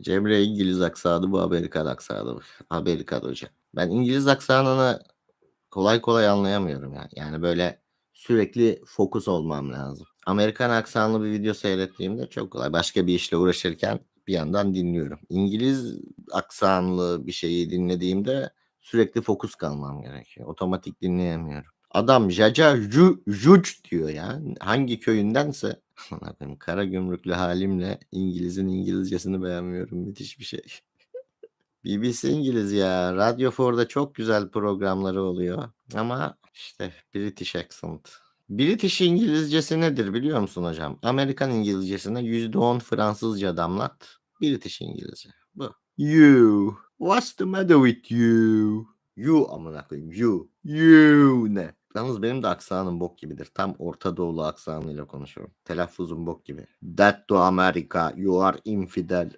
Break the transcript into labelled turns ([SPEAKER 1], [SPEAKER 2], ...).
[SPEAKER 1] Cemre İngiliz aksanı bu Amerikan aksanı mı? Amerikan hocam. Ben İngiliz aksanını kolay kolay anlayamıyorum yani. Yani böyle sürekli fokus olmam lazım. Amerikan aksanlı bir video seyrettiğimde çok kolay. Başka bir işle uğraşırken bir yandan dinliyorum. İngiliz aksanlı bir şeyi dinlediğimde sürekli fokus kalmam gerekiyor. Otomatik dinleyemiyorum. Adam Jaja Ju, Juc diyor ya. Hangi köyündense benim kara gümrüklü halimle İngiliz'in İngilizcesini beğenmiyorum. Müthiş bir şey. BBC İngiliz ya. Radio 4'da çok güzel programları oluyor. Ama işte British accent. British İngilizcesi nedir biliyor musun hocam? Amerikan İngilizcesine %10 Fransızca damlat. British İngilizce. Bu. You. What's the matter with you? You amına koyayım. You. You ne? Yalnız benim de aksanım bok gibidir. Tam Orta Doğulu aksanıyla konuşuyorum. Telaffuzum bok gibi. That to America. You are infidel.